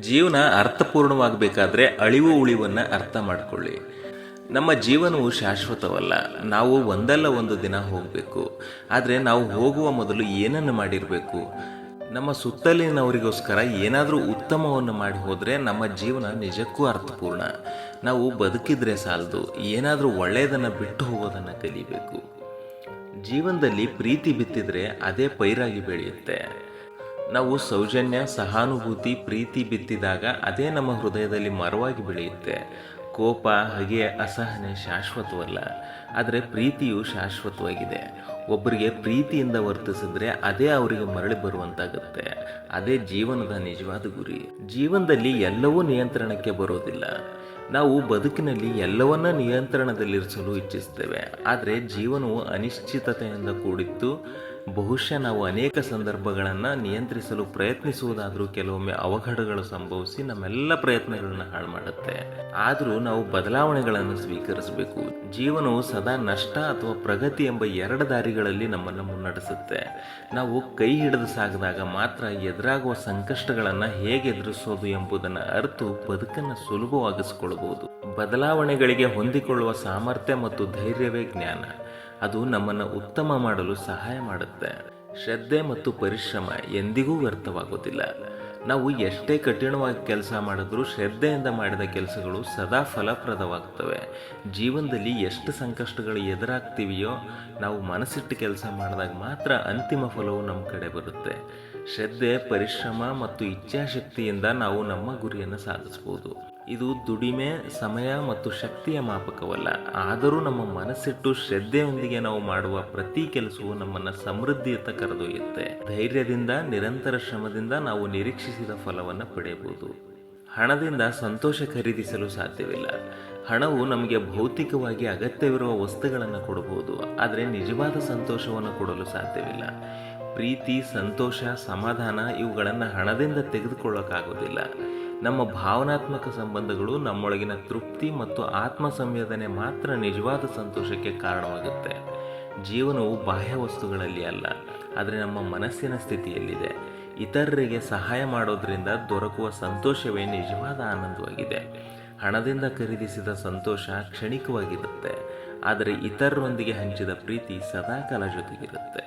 ಜೀವನ ಅರ್ಥಪೂರ್ಣವಾಗಬೇಕಾದ್ರೆ ಅಳಿವು ಉಳಿವನ್ನು ಅರ್ಥ ಮಾಡಿಕೊಳ್ಳಿ. ನಮ್ಮ ಜೀವನವು ಶಾಶ್ವತವಲ್ಲ. ನಾವು ಒಂದಲ್ಲ ಒಂದು ದಿನ ಹೋಗಬೇಕು. ಆದರೆ ನಾವು ಹೋಗುವ ಮೊದಲು ಏನನ್ನು ಮಾಡಿರಬೇಕು? ನಮ್ಮ ಸುತ್ತಲಿನವರಿಗೋಸ್ಕರ ಏನಾದರೂ ಉತ್ತಮವನ್ನು ಮಾಡಿ ಹೋದರೆ ನಮ್ಮ ಜೀವನ ನಿಜಕ್ಕೂ ಅರ್ಥಪೂರ್ಣ. ನಾವು ಬದುಕಿದ್ರೆ ಸಾಲದು. ಏನಾದರೂ ಒಳ್ಳೆಯದನ್ನು ಬಿಟ್ಟು ಹೋಗೋದನ್ನು ಕಲಿಬೇಕು. ಜೀವನದಲ್ಲಿ ಪ್ರೀತಿ ಬಿತ್ತಿದರೆ ಅದೇ ಪೈರಾಗಿ ಬೆಳೆಯುತ್ತೆ. ನಾವು ಸೌಜನ್ಯ, ಸಹಾನುಭೂತಿ, ಪ್ರೀತಿ ಬಿತ್ತಿದಾಗ ಅದೇ ನಮ್ಮ ಹೃದಯದಲ್ಲಿ ಮರವಾಗಿ ಬೆಳೆಯುತ್ತೆ. ಕೋಪ, ಹಗೆ, ಅಸಹನೆ ಶಾಶ್ವತವಲ್ಲ. ಆದರೆ ಪ್ರೀತಿಯು ಶಾಶ್ವತವಾಗಿದೆ. ಒಬ್ಬರಿಗೆ ಪ್ರೀತಿಯಿಂದ ವರ್ತಿಸಿದ್ರೆ ಅದೇ ಅವರಿಗೆ ಮರಳಿ ಬರುವಂತಾಗುತ್ತೆ. ಅದೇ ಜೀವನದ ನಿಜವಾದ ಗುರಿ. ಜೀವನದಲ್ಲಿ ಎಲ್ಲವೂ ನಿಯಂತ್ರಣಕ್ಕೆ ಬರೋದಿಲ್ಲ. ನಾವು ಬದುಕಿನಲ್ಲಿ ಎಲ್ಲವನ್ನ ನಿಯಂತ್ರಣದಲ್ಲಿರಿಸಲು ಇಚ್ಛಿಸ್ತೇವೆ. ಆದರೆ ಜೀವನವು ಅನಿಶ್ಚಿತತೆಯಿಂದ ಕೂಡಿತ್ತು. ಬಹುಶಃ ನಾವು ಅನೇಕ ಸಂದರ್ಭಗಳನ್ನು ನಿಯಂತ್ರಿಸಲು ಪ್ರಯತ್ನಿಸುವುದಾದರೂ ಕೆಲವೊಮ್ಮೆ ಅವಘಡಗಳು ಸಂಭವಿಸಿ ನಮ್ಮೆಲ್ಲ ಪ್ರಯತ್ನಗಳನ್ನು ಹಾಳು ಮಾಡುತ್ತೆ. ಆದರೂ ನಾವು ಬದಲಾವಣೆಗಳನ್ನು ಸ್ವೀಕರಿಸಬೇಕು. ಜೀವನವು ಸದಾ ನಷ್ಟ ಅಥವಾ ಪ್ರಗತಿ ಎಂಬ ಎರಡು ದಾರಿಗಳಲ್ಲಿ ನಮ್ಮನ್ನು ಮುನ್ನಡೆಸುತ್ತೆ. ನಾವು ಕೈ ಹಿಡಿದು ಸಾಗಿದಾಗ ಮಾತ್ರ ಎದುರಾಗುವ ಸಂಕಷ್ಟಗಳನ್ನು ಹೇಗೆ ಎದುರಿಸೋದು ಎಂಬುದನ್ನು ಅರಿತು ಬದುಕನ್ನು ಸುಲಭವಾಗಿಸಿಕೊಳ್ಳಬಹುದು ಬದಲಾವಣೆಗಳಿಗೆ ಹೊಂದಿಕೊಳ್ಳುವ ಸಾಮರ್ಥ್ಯ ಮತ್ತು ಧೈರ್ಯವೇ ಜ್ಞಾನ. ಅದು ನಮ್ಮನ್ನು ಉತ್ತಮ ಮಾಡಲು ಸಹಾಯ ಮಾಡುತ್ತೆ. ಶ್ರದ್ಧೆ ಮತ್ತು ಪರಿಶ್ರಮ ಎಂದಿಗೂ ವ್ಯರ್ಥವಾಗುವುದಿಲ್ಲ. ನಾವು ಎಷ್ಟೇ ಕಠಿಣವಾಗಿ ಕೆಲಸ ಮಾಡಿದ್ರೂ ಶ್ರದ್ಧೆಯಿಂದ ಮಾಡಿದ ಕೆಲಸಗಳು ಸದಾ ಫಲಪ್ರದವಾಗ್ತವೆ ಜೀವನದಲ್ಲಿ ಎಷ್ಟು ಸಂಕಷ್ಟಗಳು ಎದುರಾಗ್ತೀವಿಯೋ, ನಾವು ಮನಸ್ಸಿಟ್ಟು ಕೆಲಸ ಮಾಡಿದಾಗ ಮಾತ್ರ ಅಂತಿಮ ಫಲವು ನಮ್ಮ ಕಡೆ ಬರುತ್ತೆ. ಶ್ರದ್ಧೆ, ಪರಿಶ್ರಮ ಮತ್ತು ಇಚ್ಛಾಶಕ್ತಿಯಿಂದ ನಾವು ನಮ್ಮ ಗುರಿಯನ್ನು ಸಾಧಿಸ್ಬೋದು. ಇದು ದುಡಿಮೆ, ಸಮಯ ಮತ್ತು ಶಕ್ತಿಯ ಮಾಪಕವಲ್ಲ. ಆದರೂ ನಮ್ಮ ಮನಸ್ಸಿಟ್ಟು ಶ್ರದ್ಧೆಯೊಂದಿಗೆ ನಾವು ಮಾಡುವ ಪ್ರತಿ ಕೆಲಸವು ನಮ್ಮನ್ನು ಸಮೃದ್ಧಿಯತ್ತ ಕರೆದೊಯ್ಯುತ್ತೆ. ಧೈರ್ಯದಿಂದ, ನಿರಂತರ ಶ್ರಮದಿಂದ ನಾವು ನಿರೀಕ್ಷಿಸಿದ ಫಲವನ್ನು ಪಡೆಯಬಹುದು ಹಣದಿಂದ ಸಂತೋಷ ಖರೀದಿಸಲು ಸಾಧ್ಯವಿಲ್ಲ. ಹಣವು ನಮಗೆ ಭೌತಿಕವಾಗಿ ಅಗತ್ಯವಿರುವ ವಸ್ತುಗಳನ್ನು ಕೊಡಬಹುದು ಆದರೆ ನಿಜವಾದ ಸಂತೋಷವನ್ನು ಕೊಡಲು ಸಾಧ್ಯವಿಲ್ಲ. ಪ್ರೀತಿ, ಸಂತೋಷ, ಸಮಾಧಾನ ಇವುಗಳನ್ನು ಹಣದಿಂದ ತೆಗೆದುಕೊಳ್ಳೋಕ್ಕಾಗೋದಿಲ್ಲ. ನಮ್ಮ ಭಾವನಾತ್ಮಕ ಸಂಬಂಧಗಳು ನಮ್ಮೊಳಗಿನ ತೃಪ್ತಿ ಮತ್ತು ಆತ್ಮ ಸಂವೇದನೆ ಮಾತ್ರ ನಿಜವಾದ ಸಂತೋಷಕ್ಕೆ ಕಾರಣವಾಗುತ್ತೆ. ಜೀವನವು ಬಾಹ್ಯ ವಸ್ತುಗಳಲ್ಲಿ ಅಲ್ಲ, ಆದರೆ ನಮ್ಮ ಮನಸ್ಸಿನ ಸ್ಥಿತಿಯಲ್ಲಿದೆ. ಇತರರಿಗೆ ಸಹಾಯ ಮಾಡೋದ್ರಿಂದ ದೊರಕುವ ಸಂತೋಷವೇ ನಿಜವಾದ ಆನಂದವಾಗಿದೆ. ಹಣದಿಂದ ಖರೀದಿಸಿದ ಸಂತೋಷ ಕ್ಷಣಿಕವಾಗಿರುತ್ತೆ, ಆದರೆ ಇತರರೊಂದಿಗೆ ಹಂಚಿದ ಪ್ರೀತಿ ಸದಾಕಾಲ ಜೊತೆಗಿರುತ್ತೆ.